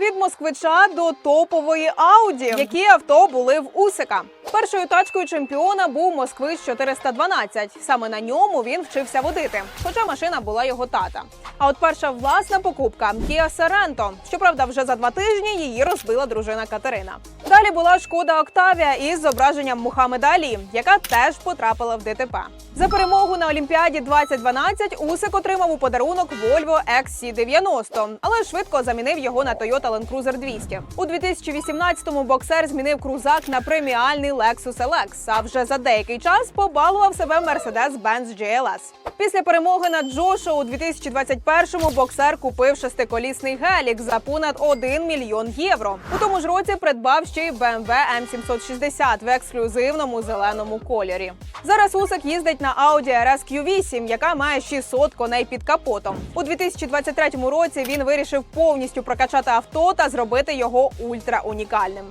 Від москвича до топової Ауді, які авто були в Усика. Першою тачкою чемпіона був москвич 412. Саме на ньому він вчився водити, хоча машина була його тата. А от перша власна покупка Kia Sorento. Щоправда, вже за два тижні її розбила дружина Катерина. Далі була шкода Октавія із зображенням Мухаммеда Алі, яка теж потрапила в ДТП. За перемогу на Олімпіаді 2012 Усик отримав у подарунок Volvo XC90, але швидко замінив його на Toyota Land Cruiser 200. У 2018-му боксер змінив крузак на преміальний Lexus LX, а вже за деякий час побалував себе Mercedes-Benz GLS. Після перемоги над Джошо у 2021-му боксер купив шестиколісний гелік за понад 1 мільйон євро. У тому ж році придбав ще й BMW M760 в ексклюзивному зеленому кольорі. Зараз Усик їздить на Audi RS Q8, яка має 600 коней під капотом. У 2023 році він вирішив повністю прокачати авто та зробити його ультра унікальним.